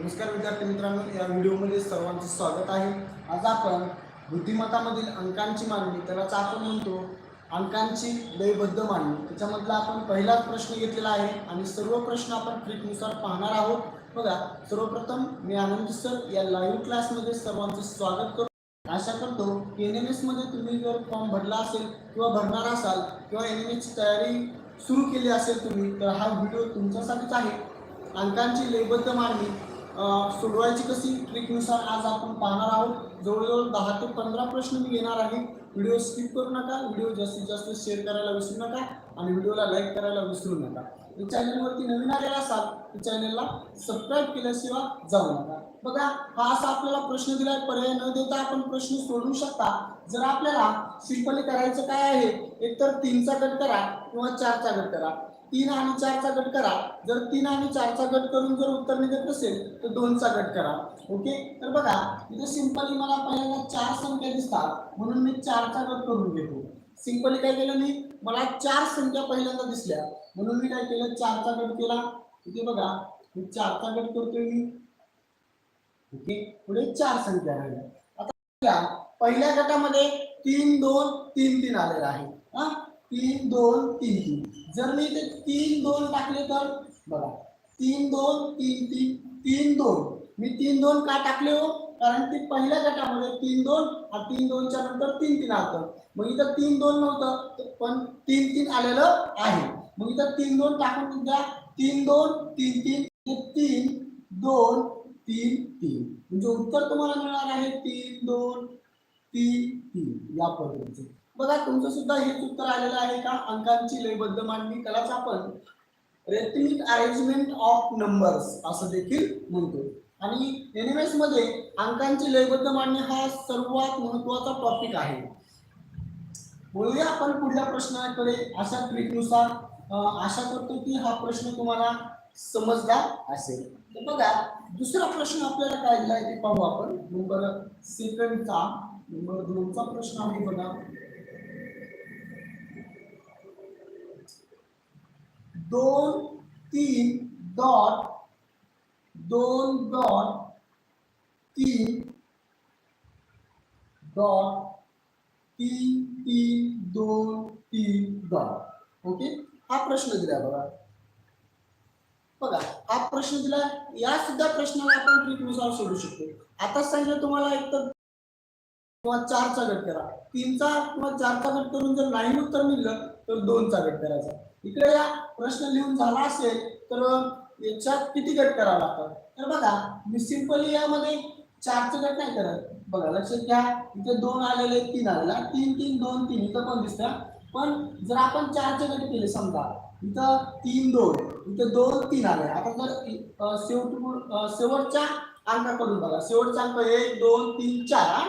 नमस्कार विद्यार्थी मित्रांनो या व्हिडिओमध्ये सर्वांचं स्वागत आहे. आज आपण बुद्धिमत्तामधील अंकांची मांडणी त्यालाच आपण म्हणतो अंकांची लयबद्ध मांडणी. त्याच्यामधला आपण पहिलाच प्रश्न घेतलेला आहे आणि सर्व प्रश्न आपण ट्रिकनुसार पाहणार आहोत. बघा सर्वप्रथम मी आनंद सर या लाईव्ह क्लासमध्ये सर्वांचं स्वागत करतो. आशा करतो की एन एम एसमध्ये तुम्ही जर फॉर्म भरला असेल किंवा भरणार असाल किंवा एन एम एसची तयारी सुरू केली असेल तुम्ही तर हा व्हिडिओ तुमच्यासाठीच आहे. अंकांची लयबद्ध मांडणी सोडवायची कशी ट्रिकनुसार आज आपण पाहणार आहोत. जवळजवळ दहा ते पंधरा प्रश्न मी घेणार आहे. व्हिडिओ स्किप करू नका. व्हिडिओ जास्तीत जास्त शेअर करायला विसरू नका आणि व्हिडिओला लाईक करायला विसरू नका. चॅनलवरती नवीन आलेला असाल तर चॅनलला सबस्क्राईब केल्याशिवाय जाऊ नका. बघा हा असा आपल्याला प्रश्न दिलाय. पर्याय न देता आपण प्रश्न सोडवू शकता. जर आपल्याला सिंपली करायचं काय आहे एकतर तीनचा गट करा किंवा चारचा गट करा. तीन आणि चारचा गट करा. जर तीन आणि चारचा गट करून जर उत्तर निघत नसेल तर दोनचा गट करा. ओके? तर बघा इथे सिंपली मला पहिल्यांदा चार संख्या दिसतात. म्हणून मी चारचा गट करून घेतो. सिंपली काय केलं मी? मला चार संख्या पहिल्यांदा दिसल्या. म्हणून मी काय केलं? चारचा गट केला. इथे बघा मी चारचा गट करतोय मी. ओके? पुढे चार संख्या राहिल्या. आता पहिल्या गटामध्ये तीन दोन तीन तीन आलेला आहे. हा? तीन दोन तीन तीन. जर मी इथे तीन दोन टाकले तर बघा तीन दोन तीन तीन तीन दोन. मी तीन दोन का टाकले हो? कारण ते पहिल्या गटामध्ये तीन दोन आणि तीन दोनच्या नंतर तीन तीन आलं मग इथं तीन दोन नव्हतं पण तीन तीन आलेलं आहे. मग इथं तीन दोन टाकून द्या. तीन दोन तीन तीन तीन दोन तीन तीन. म्हणजे उत्तर तुम्हाला मिळणार आहे तीन दोन तीन तीन. या पद्धतीचे. बघा तुमचं सुद्धा हेच उत्तर आलेलं आहे का? अंकांची लयबद्ध मांडणी त्यालाच आपण रेथमिक अरेंजमेंट ऑफ नंबर्स असं देखील म्हणतो. आणि एनमध्ये अंकांची लयबद्ध मांडणी हा सर्वात महत्त्वाचा टॉपिक आहे. बोलूया आपण पुढल्या प्रश्नाकडे. अशा ट्रिकनुसार आशा करतो की हा प्रश्न तुम्हाला समजला असेल. तर बघा दुसरा प्रश्न आपल्याला काय दिलाय ते पाहू आपण. नंबर सेकंडचा नंबर दोनचा प्रश्न आहे बघा. दोन तीन डॉट दोन डॉट तीन डॉट तीन तीन दोन तीन डॉट. ओके? हा प्रश्न दिला बघा. बघा हा प्रश्न दिला या सुद्धा प्रश्नाला आपण ट्रिकनुसार सोडू शकतो. आता सांगितलं तुम्हाला एक तर किंवा चारचा गट करा. तीनचा किंवा चारचा गट करून जर नाही उत्तर मिळलं तर दोनचा गट करायचा. इकडे या प्रश्न लिहून झाला असेल तर याच्यात किती गट करावा लागतात? तर बघा मी सिंपली यामध्ये चारचं गट नाही करत. बघा लक्षात घ्या इथे दोन आलेले तीन आलेला तीन तीन दोन तीन इथं पण दिसतं. पण जर आपण चारचे गट केले समजा इथं तीन दोन इथं दोन तीन आले. आता जर शेवट शेवटच्या अंकाकडून बघा. शेवटचा अंक एक दोन तीन चार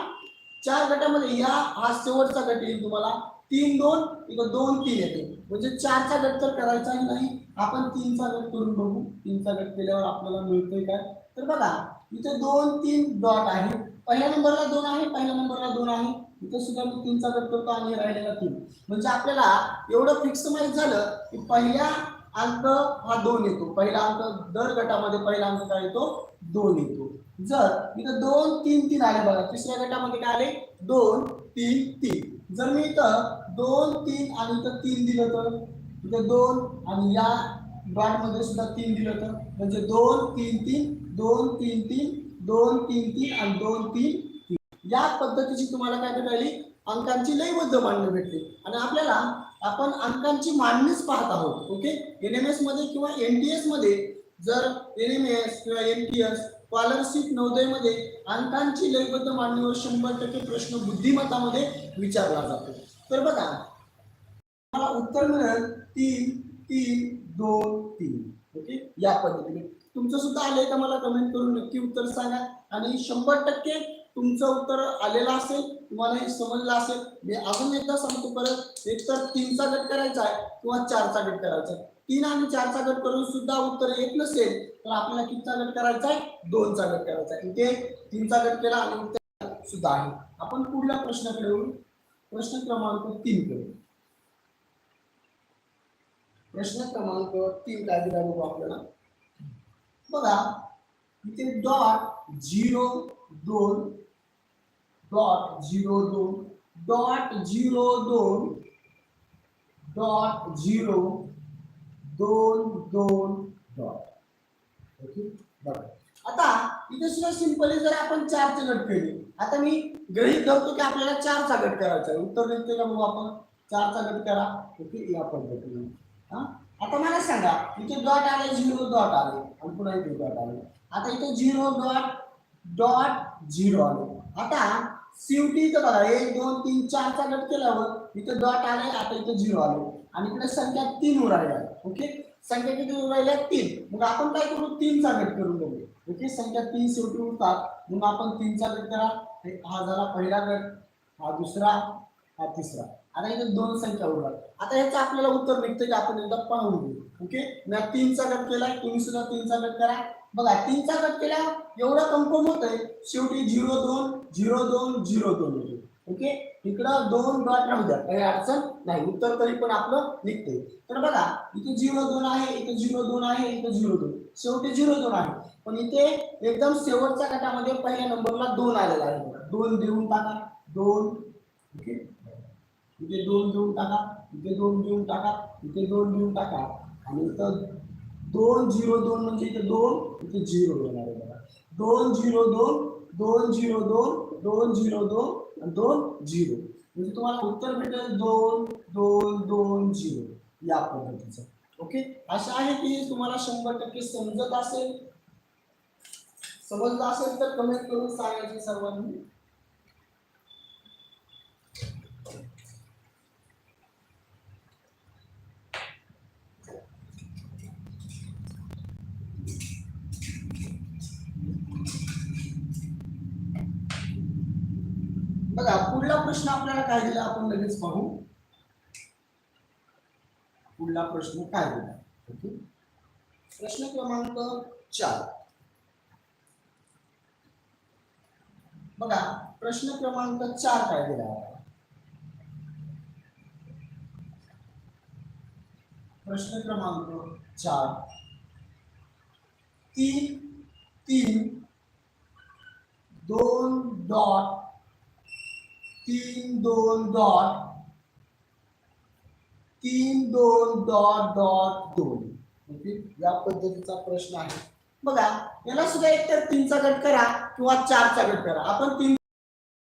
चार गटामध्ये या हा शेवटचा गट येईल तुम्हाला. तीन दोन इथं दोन तीन येते. म्हणजे चारचा गट तर करायचाही नाही. आपण तीनचा गट करून बघू. तीनचा गट केल्यावर आपल्याला मिळतोय काय? तर बघा इथे दोन तीन डॉट आहे. पहिल्या नंबरला दोन आहे पहिल्या नंबरला दोन आहे. इथे सुद्धा मी तीनचा गट करतो आणि राहिलेला तीन. म्हणजे आपल्याला एवढं फिक्स माहीत झालं की पहिल्या अंक हा दोन येतो. पहिला अंक दर गटामध्ये पहिला अंक काय येतो? दोन येतो. जर इथं दोन तीन तीन आले बघा तिसऱ्या गटामध्ये काय आले? दोन तीन तीन. जर मी इथं दोन तीन आणि इथं तीन दिलं तर इथं दोन आणि या डॉटमध्ये सुद्धा तीन दिलं तर म्हणजे दोन तीन तीन दोन तीन तीन दोन तीन तीन आणि दोन तीन तीन. या पद्धतीची तुम्हाला काय भेटायली अंकांची लयबद्ध मांडणी भेटली. आणि आपल्याला आपण अंकांची मांडणीच पाहत आहोत ओके? एन एम एसमध्ये किंवा एन टी एसमध्ये जर एन एम एस किंवा एन टी एस स्कॉलरशिप नवोदयमध्ये अंकांची लयबद्ध मांडणीवर शंभर टक्के प्रश्न बुद्धिमत्तामध्ये विचारला जातो. तर बघा मला उत्तर मिळेल तीन तीन दोन तीन. ओके? या पद्धतीने. तुमचं सुद्धा आलंय का मला कमेंट करून? नक्की उत्तर सांगा. आणि शंभर टक्के तुमचं उत्तर आलेलं असेल तुम्हाला हे समजलं असेल. मी अजून एकदा सांगतो परत. एक तर तीनचा गट करायचा आहे किंवा चारचा गट करायचा आहे. तीन आणि चारचा गट करून सुद्धा उत्तर येत नसेल तर आपल्याला कितीचा गट करायचा आहे? दोनचा गट करायचा आहे. इथे तीनचा गट केला आणि उत्तर सुद्धा आहे. आपण पुढल्या प्रश्नाकडे येऊ. प्रश्न क्रमांक तीन कडे प्रश्न क्रमांक तीन काय दिला बघू आपल्याला. बघा इथे डॉट झिरो दोन डॉट झिरो दोन डॉट झिरो दोन डॉट झिरो दोन दोन डॉट ओके बघा. आता इथे सुद्धा सिंपली जर आपण चारचे गट केले. आता मी गृहित धरतो की आपल्याला चारचा गट करायचा आहे. उत्तर देते का मग आपण चारचा गट करा. ओके या पद्धतीने. हा? आता मला सांगा इथे डॉट आले झिरो डॉट आले. आणि पुन्हा इथे डॉट आले. आता इथे झिरो डॉट डॉट झिरो आले. आता शेवटी इथं बघा एक दोन तीन चारचा गट केल्यावर इथं डॉट आले आता इथं झिरो आले आणि इकडे संख्या तीन उरायला ओके संख्या किती उरायला तीन. मग आपण काय करू? तीनचा गट करून बघू. ओके संख्या तीन शेवटी उरतात. म्हणून आपण तीनचा गट करा. हा झाला पहिला गट हा दुसरा हा तिसरा. आता इथे दोन संख्या उरतात. आता याचं आपल्याला उत्तर निघतं की आपण एकदा पाहून घेऊ. ओके मी तीनचा गट केला तुम्ही सुद्धा तीनचा गट करा. बघा तीनचा गट केला एवढं कन्फर्म होतंय. शेवटी झिरो दोन झिरो दोन झिरो दोन. ओके? इकडं दोन डॉट राहू द्या. काही अडचण नाही. उत्तर तरी पण आपलं निघते तर बघा इथे झिरो दोन आहे इथे झिरो दोन आहे इथे झिरो दोन. शेवटी झिरो दोन आहे. पण इथे एकदम शेवटच्या गटामध्ये पहिल्या नंबरला दोन आलेला आहे. बघा. दोन देऊन टाका. दोन. ओके? इथे दोन देऊन टाका. इथे दोन देऊन टाका. इथे दोन देऊन टाका. आणि इथं दोन झिरो दोन म्हणजे इथे दोन इथे झिरो दोन आहे. बघा. दोन झिरो दोन दोन झिरो दोन दोन झिरो दोन आणि दोन झिरो म्हणजे तुम्हाला उत्तर भेटेल दोन दोन दोन झिरो या पद्धतीचं. ओके? असं आहे की तुम्हाला शंभर टक्के समजत असेल. समजलं असेल तर कमेंट करून सांगायचे सर्वांनी बघा पुढला प्रश्न आपल्याला काय दिला? आपण लगेच पाहू. पुढला प्रश्न काय दिला ओके. प्रश्न क्रमांक चार. बघा प्रश्न क्रमांक चार काय दिला? प्रश्न क्रमांक चार. तीन तीन दोन डॉट तीन दोन डॉट तीन दोन डॉट डॉट दोन. ओके या पद्धतीचा प्रश्न आहे. बघा याला सुद्धा एकतर तीनचा गट करा किंवा चारचा गट करा. आपण तीन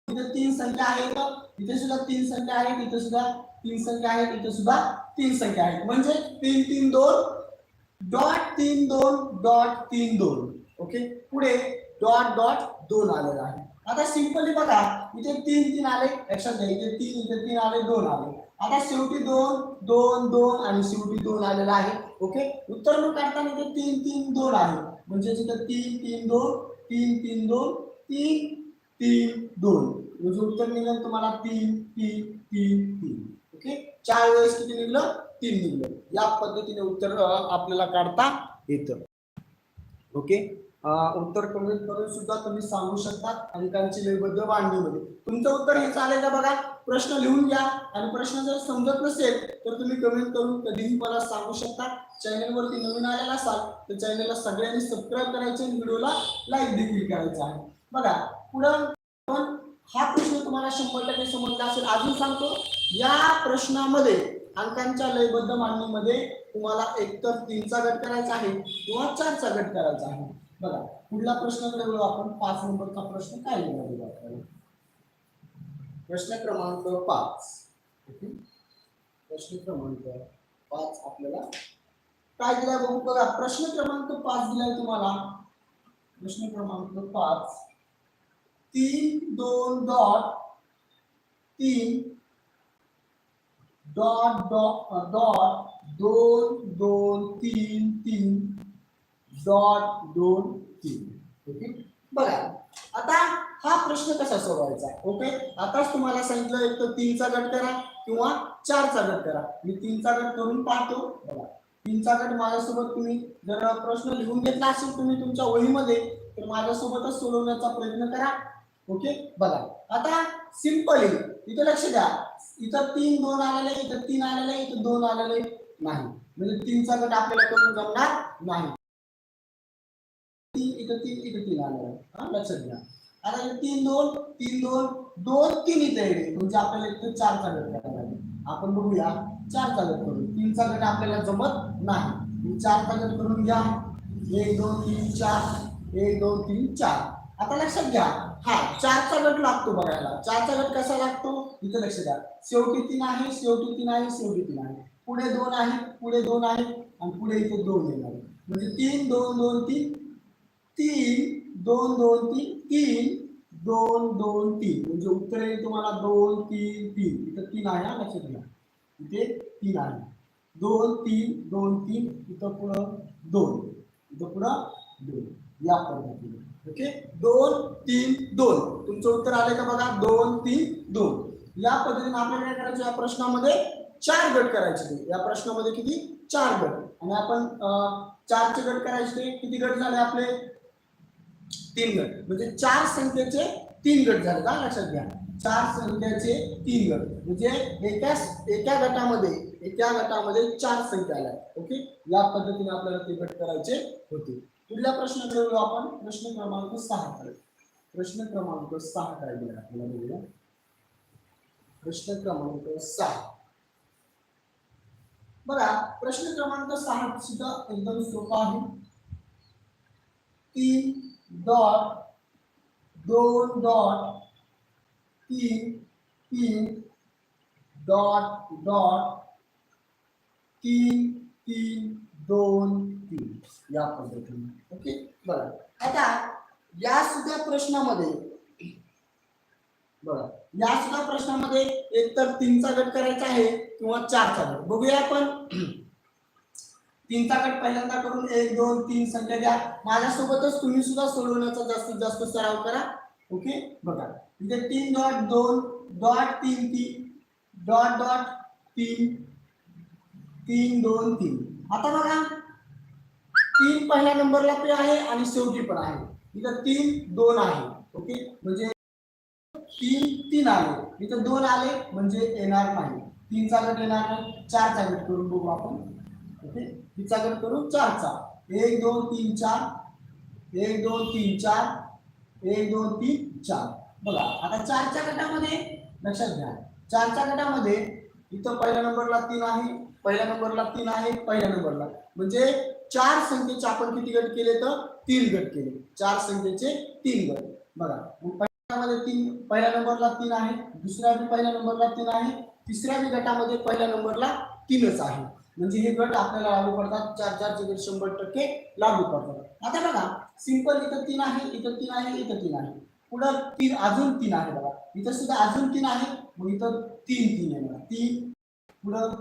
इथे तीन संख्या आहेत इथे सुद्धा तीन संख्या आहेत इथे सुद्धा तीन संख्या आहेत इथे सुद्धा तीन संख्या आहेत म्हणजे तीन तीन दोन डॉट तीन दोन डॉट तीन दोन. ओके पुढे डॉट डॉट दोन आलेला आहे. आता सिंपली बघा. इथे तीन तीन आले. लक्षात घ्या इथे तीन इथे तीन आले दोन आले. आता शेवटी दोन दोन दोन आणि शेवटी दोन आलेला आहे. ओके उत्तर मग काढताना इथे तीन तीन दोन आहे. म्हणजे तिथं तीन तीन दोन तीन तीन दोन तीन तीन दोन. म्हणजे उत्तर निघलं तुम्हाला तीन तीन तीन तीन. ओके चार वेळेस किती निघलं? तीन निघलं. या पद्धतीने उत्तर आपल्याला काढता येतं. ओके उत्तर कमेंट करून सुद्धा तुम्ही सांगू शकता अंकांची लयबद्ध मांडणीमध्ये तुमचं उत्तर हे चालेल का बघा? प्रश्न लिहून घ्या. आणि प्रश्न जर समजत नसेल तर तुम्ही कमेंट करून कधीही मला सांगू शकता. चॅनलवरती नवीन आलेला असाल तर चॅनलला सगळ्यांनी सबस्क्राईब करायचे आणि व्हिडिओला लाईक देखील करायचा आहे. बघा पुढं पण हा प्रश्न तुम्हाला शंभर टक्के समजला असेल. अजून सांगतो या प्रश्नामध्ये अंकांच्या लयबद्ध मांडणीमध्ये तुम्हाला एकतर तीनचा गट करायचा आहे किंवा चारचा गट करायचा आहे. बघा पुढला प्रश्नाकडे वळू आपण? पाच नंबरचा प्रश्न काय लिहिला आपल्याला प्रश्न क्रमांक पाच. ओके? प्रश्न क्रमांक पाच आपल्याला काय दिलाय बघू? बघा प्रश्न क्रमांक पाच दिलाय तुम्हाला. प्रश्न क्रमांक पाच. तीन दोन डॉट. तीन डॉट डॉट डॉट दोन दोन तीन तीन. डॉट दोन तीन. ओके? बघा आता हा प्रश्न कसा सोडवायचा ओके? आताच तुम्हाला सांगितलं एक तर तीनचा गट करा किंवा चारचा गट करा. मी तीनचा गट करून पाहतो. बघा तीनचा गट माझ्यासोबत तुम्ही जर प्रश्न लिहून घेतला असेल तुम्ही तुमच्या वहीमध्ये तर माझ्यासोबतच सोडवण्याचा प्रयत्न करा. ओके? बघा आता सिम्पली इथं लक्ष द्या. इथं तीन दोन आलेले इथं तीन आलेले इथं दोन आलेले नाही. म्हणजे तीनचा गट आपल्याला करून जमणार नाही. इथं तीन इथं तीन आलेलं आहे. हा लक्षात घ्या. आता तीन दोन तीन दोन दोन तीन इथे येईल म्हणजे आपल्याला इथे चारचा गट करायला लागेल. आपण बघूया चारचा गट करू तीनचा गट आपल्याला जमत नाही. चारचा गट करून घ्या. एक दोन तीन चार. एक दोन तीन चार. आता लक्षात घ्या. हा चारचा गट लागतो बघायला. चारचा गट कसा लागतो? इथं लक्ष द्या. शेवटी तीन आहे शेवटी तीन आहे शेवटी तीन आहे. पुढे दोन आहे पुढे दोन आहे आणि पुढे इथे दोन येणार आहे. म्हणजे तीन दोन दोन तीन तीन दोन दोन तीन तीन दोन दोन तीन. म्हणजे उत्तर येईल तुम्हाला दोन तीन तीन. इथं तीन आहे हा लक्षात घ्या. इथे तीन आहे. दोन तीन दोन तीन. इथं पुढं दोन. इथं पुढं दोन. या पद्धतीने. ओके? दोन तीन दोन. तुमचं उत्तर आले का बघा? दोन तीन दोन. या पद्धतीने आपल्याला काय करायचं? या प्रश्नामध्ये चार गट करायचे ते. या प्रश्नामध्ये किती? चार गट. आणि आपण चारचे गट करायचे ते. किती गट झाले आपले? तीन गट. म्हणजे चार संख्येचे तीन गट झाले का लक्षात घ्या. चार संख्याचे तीन गट. म्हणजे एका एका गटामध्ये एका गटामध्ये चार संख्या आल्या. ओके? या पद्धतीने आपल्याला ते गट करायचे होते. पुढल्या प्रश्नाकडे आपण. प्रश्न क्रमांक सहा कडे. प्रश्न क्रमांक सहा काय दिला आपल्याला बघूया. प्रश्न क्रमांक सहा. बघा प्रश्न क्रमांक सहा सुद्धा एकदम सोपा आहे. तीन डॉट दोन डॉट तीन तीन डॉट डॉट तीन तीन दोन तीन. या पद्धतीने. ओके? बघा आता या सुद्धा प्रश्नामध्ये बघा या सुद्धा प्रश्नामध्ये एकतर तीनचा गट करायचा आहे किंवा चारचा गट. बघूया आपण. तीनचा गट पहिल्यांदा करून एक दोन तीन संख्या द्या. माझ्यासोबतच तुम्ही सुद्धा सोडवण्याचा जास्तीत जास्त सराव करा. ओके? बघा. इथे तीन डॉट दोन डॉट तीन तीन. डॉट डॉट तीन तीन दोन तीन. आता बघा. तीन पहिल्या नंबरला पे आहे आणि शेवटी पण आहे. इथं तीन दोन आहे. ओके? म्हणजे तीन तीन आले. इथं दोन आले म्हणजे येणार नाही. तीनचा गट येणार नाही. चारचा गट करून बघू आपण. ओके? तिचा गट करू चारचा एक दोन तीन चार. एक दोन तीन चार. एक दोन तीन चार. बघा आता चारच्या गटामध्ये लक्षात घ्या चारच्या गटामध्ये इथं पहिल्या नंबरला तीन आहे पहिल्या नंबरला तीन आहे पहिल्या नंबरला. म्हणजे चार संख्येचे आपण किती गट केले तर? तीन गट केले. चार संख्येचे तीन गट. बघा मग पहिल्यामध्ये तीन पहिल्या नंबरला तीन आहे दुसऱ्या बी पहिल्या नंबरला तीन आहे तिसऱ्या बी गटामध्ये पहिल्या नंबरला तीनच आहे. म्हणजे हे गट आपल्याला लागू पडतात. चार चारचे गट शंभर टक्के लागू पडतात. आता बघा सिंपल इथं तीन आहे इथं तीन आहे इथं तीन आहे. पुढं तीन अजून तीन आहे बघा. इथं सुद्धा अजून तीन आहे मग इथं तीन तीन आहे बघा. तीन पुढं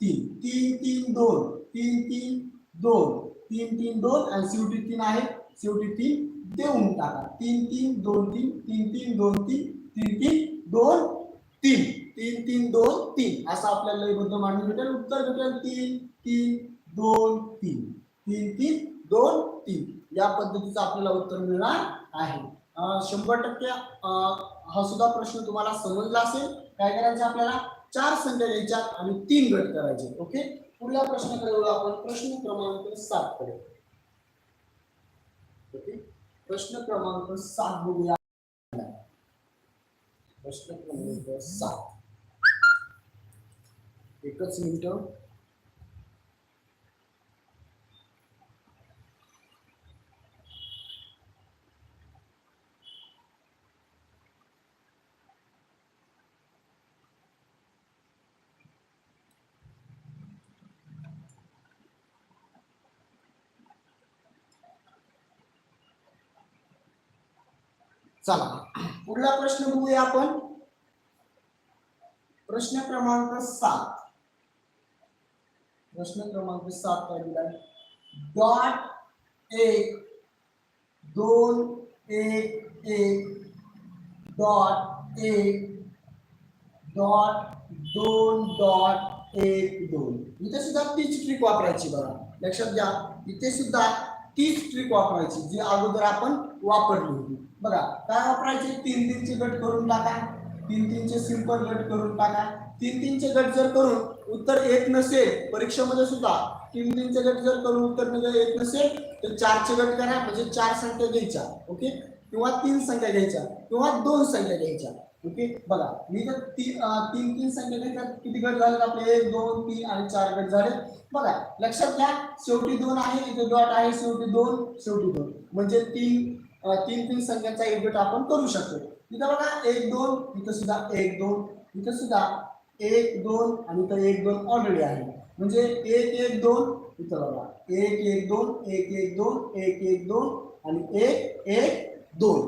तीन. तीन तीन दोन. तीन तीन दोन. तीन तीन दोन. आणि शेवटी तीन आहे. शेवटी तीन देऊन टाका. तीन तीन दोन तीन. तीन तीन दोन तीन. तीन तीन दोन तीन. तीन तीन दोन तीन. असं आपल्याला लयबद्ध मांडून भेटेल. उत्तर भेटेल तीन तीन दोन तीन. तीन तीन दोन तीन. या पद्धतीचं आपल्याला उत्तर मिळणार आहे. शंभर टक्के हा सुद्धा प्रश्न तुम्हाला समजला असेल. काय करायचं आपल्याला? चार संख्या घ्यायच्या आणि तीन गट करायचे. ओके? पुढल्या प्रश्नाकडे वळू आपण. प्रश्न क्रमांक सात कडे. ओके? प्रश्न क्रमांक सात बघूया. प्रश्न क्रमांक सात. एकच मिनिट. चला. पुढला प्रश्न बघूया आपण. प्रश्न क्रमांक सात. प्रश्न क्रमांक सात काय दिलाय डॉट एक दोन एक एक डॉट एक डॉट दोन डॉट एक दोन. इथे सुद्धा तीच ट्रिक वापरायची बघा. लक्षात घ्या इथे सुद्धा तीच ट्रिक वापरायची जी अगोदर आपण वापरली होती. बघा काय वापरायचे? तीन तीनचे गट करून टाका. तीन तीनचे सिंपल गट करून टाका. तीन तीनचे गट जर करून उत्तर येत नसेल परीक्षेमध्ये सुद्धा तीन तीनचे गट जर करून उत्तर येत नसेल तर चारचे गट करा म्हणजे चार संख्या घ्यायच्या ओके? किंवा तीन संख्या घ्यायच्या किंवा दोन संख्या घ्यायच्या ओके? बघा मी तर ती तीन तीन संख्या घ्यायच्या किती गट झाले आपले? एक दोन तीन आणि चार गट झाले बघा लक्षात घ्या शेवटी दोन आहे इथे डॉट आहे शेवटी दोन शेवटी दोन. म्हणजे तीन तीन तीन संख्याचा एक गट आपण करू शकतो. इथं बघा एक दोन इथं सुद्धा एक दोन इथं सुद्धा एक दोन आणि इथं एक दोन ऑलरेडी आहे. म्हणजे एक एक दोन इथं बघा. एक एक दोन एक एक दोन एक एक दोन आणि एक एक दोन.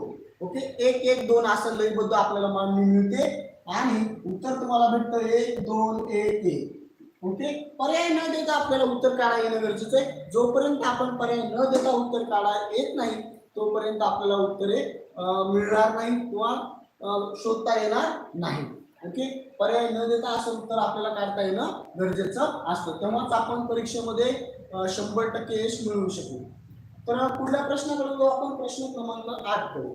ओके? एक एक दोन असं लयबद्ध आपल्याला मांडणी मिळते. आणि उत्तर तुम्हाला भेटतं एक दोन एक एक. ओके? पर्याय न देता आपल्याला उत्तर काढा येणं गरजेचं आहे. जोपर्यंत आपण पर्याय न देता उत्तर काढा येत नाही तोपर्यंत आपल्याला उत्तरे मिळणार नाही किंवा शोधता येणार नाही. ओके? पर्याय न देता असं उत्तर आपल्याला काढता येणं गरजेचं असतं. तेव्हाच आपण परीक्षेमध्ये शंभर टक्के यश मिळवू शकू. तर पुढल्या प्रश्नाकडे जाऊ आपण. प्रश्न क्रमांक आठ करू.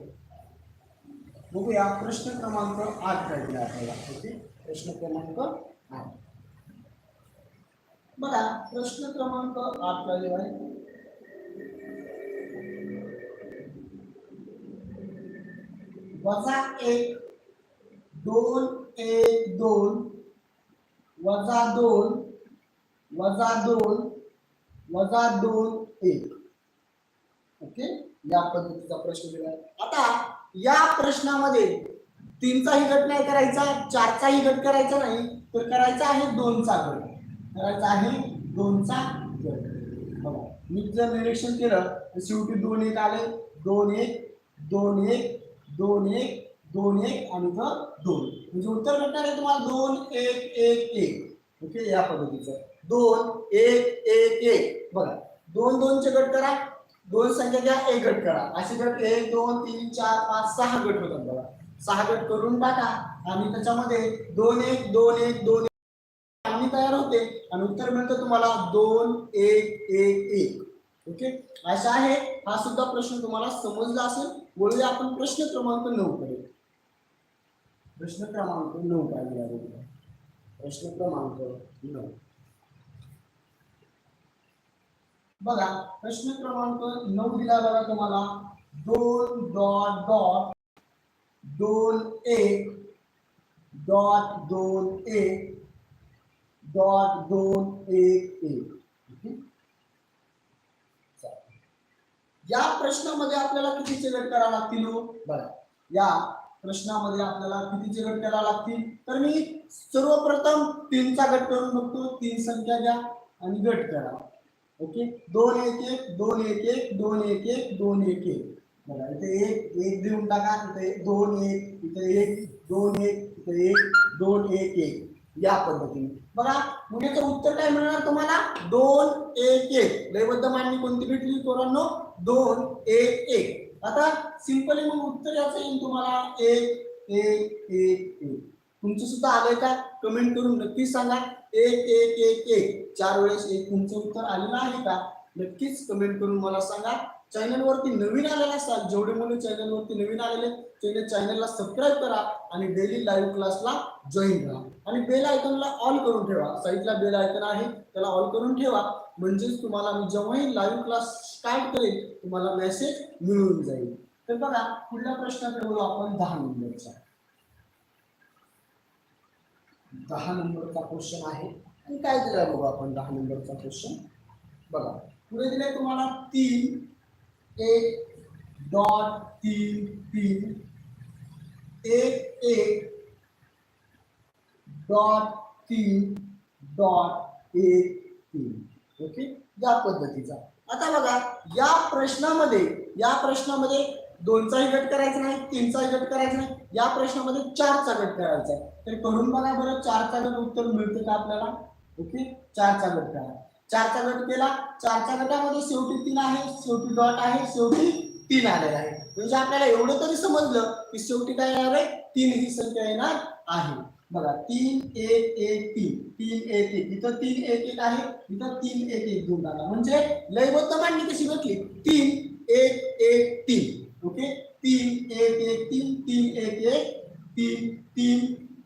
बघूया. प्रश्न क्रमांक आठ काढला आपल्याला. ओके? प्रश्न क्रमांक आठ. बघा. प्रश्न क्रमांक आठ काय आहे वजा एक. दोन एक दोन वजा दोन वजा दोन वजा दोन एक. ओके? या पद्धतीचा प्रश्न दिला आहे. आता या प्रश्नामध्ये तीनचाही गट नाही करायचा चारचाही गट करायचा नाही तर करायचा आहे दोनचा गट. करायचा आहे दोनचा गट. बघा मी जर निरीक्षण केलं तर शेवटी दोन एक आले. दोन एक दोन एक दोन एक दोन एक आणि इथं दोन. म्हणजे उत्तर भेटणार आहे तुम्हाला दोन एक एक एक. ओके या पद्धतीचं. दोन एक एक एक. बघा दोन दोनचे गट करा. दोन संख्या घ्या एक गट करा. असे गट एक दोन तीन चार पाच सहा गट होतात बघा. सहा गट करून टाका आणि त्याच्यामध्ये दोन एक दोन एक दोन एक. आणि तयार होते आणि उत्तर मिळतं तुम्हाला दोन एक एक एक. ओके? असा आहे. हा सुद्धा प्रश्न तुम्हाला समजला असेल. बोलूया आपण प्रश्न क्रमांक नऊ कडे. प्रश्न क्रमांक नऊ काय दिला प्रश्न क्रमांक नऊ. बघा प्रश्न क्रमांक नऊ दिला बघा तुम्हाला. दोन डॉट डॉट दोन एक डॉट दोन एक डॉट दोन एक एक. ओके? चालेल. या प्रश्नामध्ये आपल्याला किती सिलेक्ट करावं लागतील हो? बघा या प्रश्नामध्ये आपल्याला कितीचे गट करावे लागतील? तर मी सर्वप्रथम तीनचा गट करून बघतो. तीन संख्या घ्या आणि गट करा. ओके? दोन एक एक दोन एक एक दोन एक एक दोन एक एक. बघा इथे एक एक देऊन टाका. इथे दोन एक इथे एक दोन एक इथे एक दोन एक एक. या पद्धतीने. बघा मग उत्तर काय मिळणार तुम्हाला? दोन एक एक. लयबद्ध मांडणी कोणती भेटली? चोरांनो दोन एक एक. आता सिंपली मग उत्तर याचं येईल तुम्हाला. एक एक एक एक. तुमचं सुद्धा आलंय का? कमेंट करून नक्कीच सांगा. एक एक एक एक. चार वेळेस एक तुमचं उत्तर आलेलं आहे का? नक्कीच कमेंट करून मला सांगा. चॅनल वरती नवीन आलेला असाल जेवढे मुलं चॅनल वरती नवीन आलेले तेवढे चॅनलला सबस्क्राईब करा आणि डेली लाईव्ह क्लासला जॉईन करा आणि बेल आयकॉनला ऑल करून ठेवा. साईडला बेल आयकॉन आहे त्याला ऑल करून ठेवा. म्हणजेच तुम्हाला मी जेव्हाही लाईव्ह क्लास स्टार्ट करेल तुम्हाला मेसेज मिळून जाईल. तर बघा पुढल्या प्रश्नाकडे बोलू आपण दहा नंबरचा. दहा नंबरचा क्वेश्चन आहे. आणि काय दिलाय बघू आपण दहा नंबरचा क्वेश्चन बघा पुढे दिलाय तुम्हाला तीन एक डॉट तीन तीन एक एक डॉट तीन डॉट एक तीन ओके या पद्धतीचा. आता बघा या प्रश्नामध्ये या प्रश्नामध्ये दोनचाही गट करायचा नाही तीनचाही गट करायचा नाही या प्रश्नामध्ये चारचा गट करायचा आहे. तर करून बघा बरं चारचा गट उत्तर मिळतं का आपल्याला? ओके चारचा गट करा. चारचा गट केला चारच्या गटामध्ये शेवटी तीन आहे शेवटी डॉट आहे शेवटी तीन आलेला आहे. म्हणजे आपल्याला एवढं तरी समजलं की शेवटी काय येणार आहे? तीन ही संख्या येणार आहे. बघा तीन एक एक तीन तीन एक एक. इथं तीन एक एक आहे इथं तीन एक एक दोन टाका म्हणजे लयबद्ध मांडणी कशी भेटली तीन एक एक तीन. ओके? तीन एक एक तीन तीन एक एक तीन तीन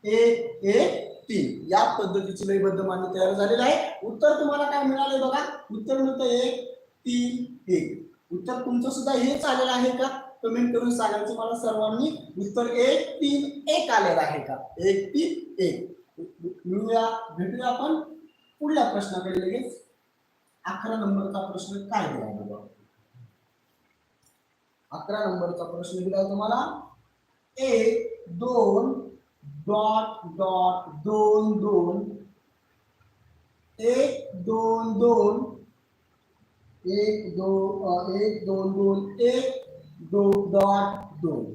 एक एक तीन. या पद्धतीची लयबद्ध मांडणी तयार झालेली आहे. उत्तर तुम्हाला काय मिळालंय बघा? उत्तर मिळतं एक तीन एक. उत्तर तुमचं सुद्धा हेच आलेलं आहे का? कमेंट करून सांगायचं मला सर्वांनी? उत्तर एक तीन एक आलेलं आहे का? एक तीन एक. मिळूया भेटूया आपण पुढल्या प्रश्नाकडे लगेच. अकरा नंबरचा प्रश्न काय दिला बघा? अकरा नंबरचा प्रश्न दिला तुम्हाला. एक दोन डॉट डॉट दोन दोन. एक दोन दोन. एक दोन एक दोन दोन. एक दो डॉट दोन.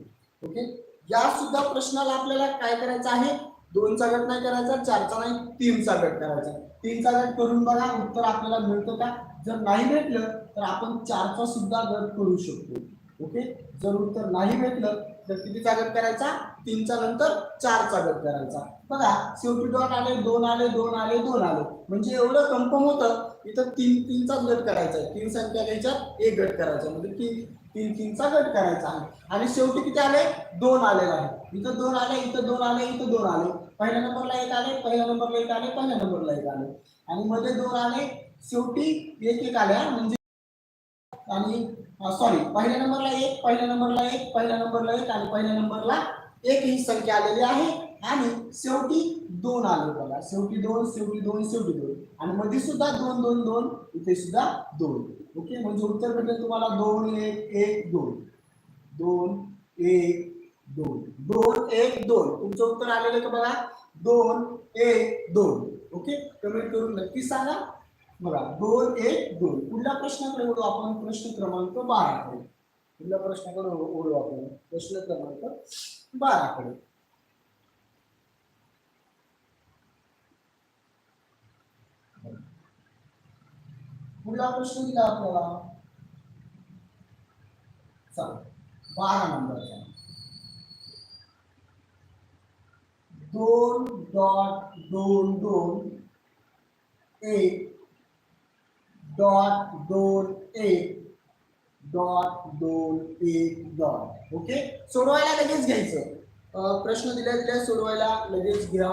ओके? या सुद्धा प्रश्नाला आपल्याला काय करायचं आहे? दोनचा गट नाही करायचा चारचा नाही तीनचा गट करायचा. तीनचा गट करून बघा उत्तर आपल्याला मिळतं का? जर नाही भेटलं तर आपण चारचा सुद्धा गट करू शकतो. ओके? जर उत्तर नाही भेटलं तर कितीचा गट करायचा? तीनचा नंतर चारचा गट करायचा. बघा शेवटी डॉट आले दोन आले दोन आले दोन आले. म्हणजे एवढं कन्फर्म होतं इथं तीन तीनचाच गट करायचा आहे. तीन संख्या घ्यायच्या एक गट करायचा म्हणजे तीन तीन तीनचा गट करायचा आहे. आणि शेवटी किती आले? दोन आलेला आहे इथं दोन आले इथं दोन आले इथं दोन आले. पहिल्या नंबरला एक आले पहिल्या नंबरला एक आले पहिल्या नंबरला एक आले. आणि मध्ये दोन आले शेवटी एक एक आल्या म्हणजे आणि सॉरी पहिल्या नंबरला एक पहिल्या नंबरला एक पहिल्या नंबरला एक आणि पहिल्या नंबरला एक ही संख्या आलेली आहे. आणि शेवटी दोन आले बघा. शेवटी दोन शेवटी दोन शेवटी दोन. आणि मध्ये सुद्धा दोन दोन दोन. इथे सुद्धा दोन. ओके म्हणजे उत्तर भेटेल तुम्हाला दोन एक एक दोन. दोन एक दोन. दोन एक दोन. तुमचं उत्तर आलेलं का बघा? दोन एक दोन. ओके कमेंट करून नक्की सांगा. बघा दोन एक दोन. पुढल्या प्रश्नाकडे ओढू आपण प्रश्न क्रमांक बाराकडे. पुढल्या प्रश्नाकडे ओढू आपण प्रश्न क्रमांक बाराकडे. पुढला प्रश्न दिला आपल्याला चला बारा नंबरचा दोन डॉट दोन दोन एक. डॉट दोन एक. डॉट दोन एक डॉट. ओके? सोडवायला लगेच घ्यायचं. प्रश्न दिल्या दिल्या सोडवायला लगेच घ्या.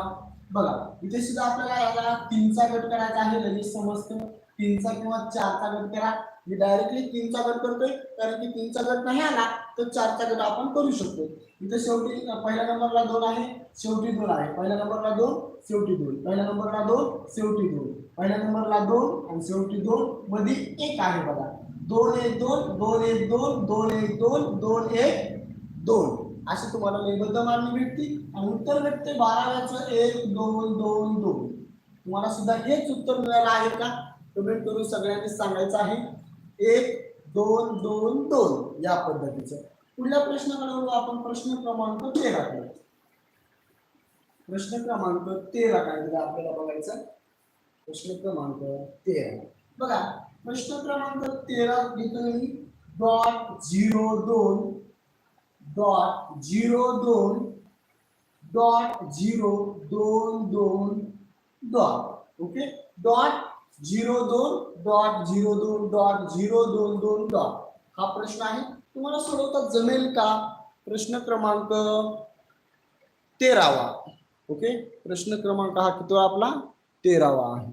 बघा इथे सुद्धा आपल्याला याला तीनचा गट करायचा आहे लगेच समजतं. तीनचा किंवा चारचा गट करा. मी डायरेक्टली तीनचा गट करतोय. कारण की तीनचा गट नाही आला तर चारचा गट आपण करू शकतो. इथे शेवटी पहिल्या नंबरला दोन आहे शेवटी दोन आहे. पहिल्या नंबरला दोन शेवटी दोन. पहिल्या नंबरला दोन शेवटी दोन. पहिल्या नंबरला दोन आणि शेवटी दोन मध्ये एक आहे बघा. दोन एक दोन दोन एक दोन दोन एक दोन दोन एक दोन. असे तुम्हाला लयबद्ध मारणी भेटते. आणि उत्तर भेटते बाराव्याचं एक दोन दोन दोन. तुम्हाला सुद्धा हेच उत्तर मिळालं आहे का? कमेंट करून सगळ्यांनी सांगायचं आहे. एक दोन दोन दोन या पद्धतीचं. पुढल्या प्रश्नाकडे वळू आपण प्रश्न क्रमांक तेरा कडे प्रश्न क्रमांक तेरा काय दिला आपल्याला बघायचा? प्रश्न क्रमांक तेरा. बघा प्रश्न क्रमांक तेरा घेतली डॉट झिरो दोन डॉट झिरो दोन डॉट झिरो दोन दोन डॉट ओके डॉट झिरो दोन डॉट झिरो दोन डॉट झिरो दोन दोन डॉट हा प्रश्न आहे. तुम्हाला सोडवता जमेल का? प्रश्न क्रमांक तेरावा. ओके प्रश्न क्रमांक हा किती आपला? तेरावा आहे.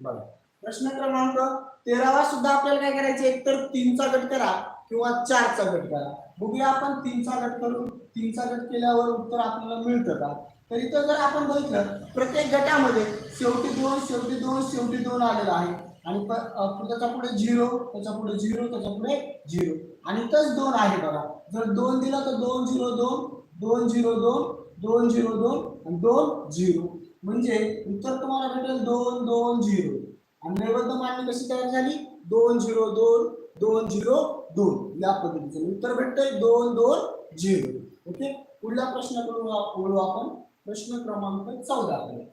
बघा. प्रश्न क्रमांक तेरावा सुद्धा आपल्याला काय करायचे? एकतर तीनचा गट करा किंवा चारचा गट करा. बघूया आपण तीनचा गट करून तीनचा गट केल्यावर उत्तर आपल्याला मिळतं का? तर इथं जर आपण बघितलं प्रत्येक गटामध्ये शेवटी दोन शेवटी दोन शेवटी दोन आलेला आहे. आणि त्याच्या पुढे झिरो त्याच्या पुढे झिरो त्याच्या पुढे झिरो. आणि इथंच दोन आहे बघा. जर दोन दिलं तर दोन झिरो दोन दोन झिरो दोन दोन झिरो दोन आणि दोन झिरो. म्हणजे उत्तर तुम्हाला भेटेल दोन दोन झिरो. आणि नैबद्ध मांडणी कशी तयार झाली? दोन झिरो दोन दोन झिरो दोन. या पद्धतीचं. उत्तर भेटतंय दोन दोन झिरो. ओके? पुढल्या प्रश्नाकडून वळू आपण. प्रश्न क्रमांक चौदा कडे.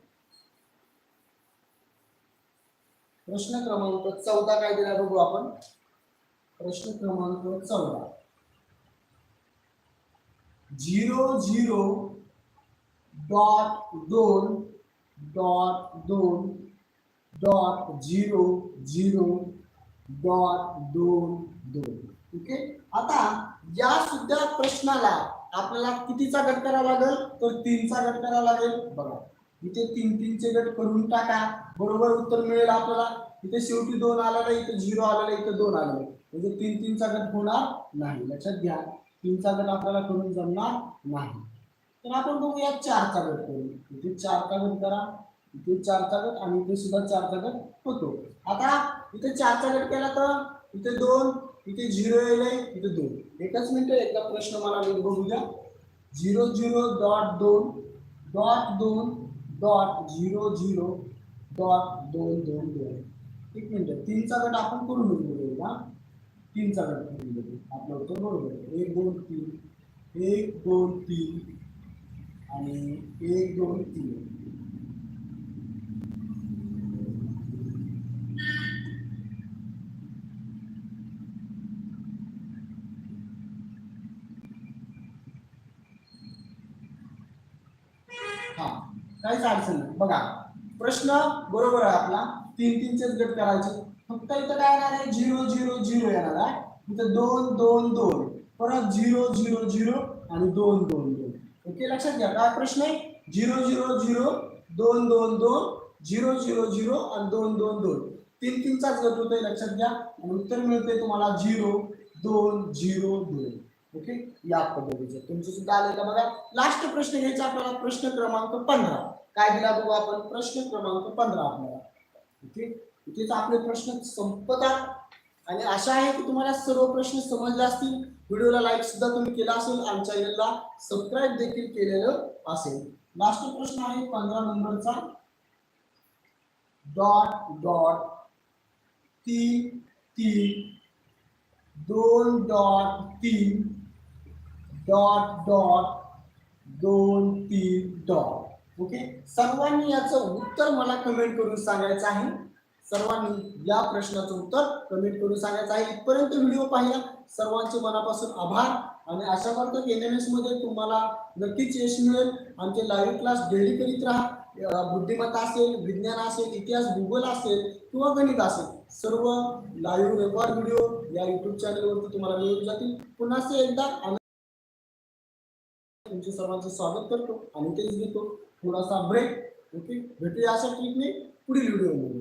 प्रश्न क्रमांक चौदा काय दिला बघू आपण? प्रश्न क्रमांक चौदा. झिरो झिरो डॉट दोन डॉट दोन डॉट झिरो झिरो डॉट दोन दोन. ओके? आता या सुद्धा प्रश्नाला आपल्याला कितीचा गट करावा लागेल? तर तीनचा गट करावा लागेल. बघा इथे तीन तीनचे गट करून टाका. बरोबर उत्तर मिळेल आपल्याला. इथे शेवटी दोन आलेलं इथे झिरो आलेलं इथे दोन आलं म्हणजे तीन तीनचा गट होणार नाही. लक्षात घ्या तीनचा गट आपल्याला करून जमणार नाही. तर आपण बघूया चारचा गट करू इथे चारचा गट करा. इथे चारचा गट आणि इथे सुद्धा चारचा गट होतो. आता इथे चारचा गट केला तर इथे दोन इथे झिरो येईल इथे दोन. एकच मिनिट एकदा प्रश्न मला नीट बघू द्या झिरो झिरो डॉट दोन डॉट दोन डॉट झिरो झिरो डॉट दोन दोन दोन. एक मिनिट तीनचा गट आपण करून बघू ना तीनचा गट करून बघू आपलं उत्तर बरोबर आहे. एक दोन तीन. एक दोन तीन. आणि एक दोन तीन हा काहीच अडचण नाही. बघा प्रश्न बरोबर आहे आपला. तीन तीनचेच गट करायचे. फक्त इथं काय येणार आहे? झिरो झिरो झिरो येणार आहे. इथं दोन दोन दोन. परत झिरो झिरो झिरो आणि दोन दोन दोन. ओके लक्षात घ्या. काय प्रश्न आहे? झिरो झिरो झिरो दोन दोन दोन झिरो झिरो झिरो आणि दोन दोन दोन. तीन तीनचाच गट होतोय लक्षात घ्या. आणि उत्तर मिळतंय तुम्हाला झिरो दोन झिरो दोन. ओके? या पद्धतीचं. तुमचं सुद्धा आलंय का बघा? लास्ट प्रश्न घ्यायचा आपल्याला प्रश्न क्रमांक पंधरा. काय दिला बघू आपण? प्रश्न क्रमांक पंधरा आपल्याला. ओके? इथेच आपले प्रश्न संपतात. आणि आशा आहे की तुम्हाला सर्व प्रश्न समजले असतील. व्हिडिओला लाईक सुद्धा तुम्ही केला असेल. आणि चॅनलला सबस्क्राईब देखील केलेलं असेल. लास्ट प्रश्न आहे पंधरा नंबरचा. डॉट डॉट तीन तीन दोन डॉट तीन डॉट डॉट दोन तीन डॉट ओके? सर्वांनी याचं उत्तर मला कमेंट करून सांगायचं आहे. सर्वांनी या प्रश्नाचं उत्तर कमेंट करून सांगायचं आहे. इथपर्यंत व्हिडिओ पाहिला. सर्वांचे मनापासून आभार. आणि अशा करतो एन एम एसमध्ये तुम्हाला नक्कीच यश मिळेल. आमचे लाईव्ह क्लास डेली करीत राहा. बुद्धिमत्ता असेल विज्ञान असेल इतिहास भूगोल असेल किंवा गणित असेल सर्व लाईव्ह रेकॉर्ड व्हिडिओ या युट्यूब चॅनलवरती तुम्हाला मिळून जातील. पुन्हा एकदा आम्ही तुमचे सर्वांचं स्वागत करतो. आणि तेच घेतो. थोडासा ब्रेक ओके भेटूया अशा ट्रिपने पुढील व्हिडिओमध्ये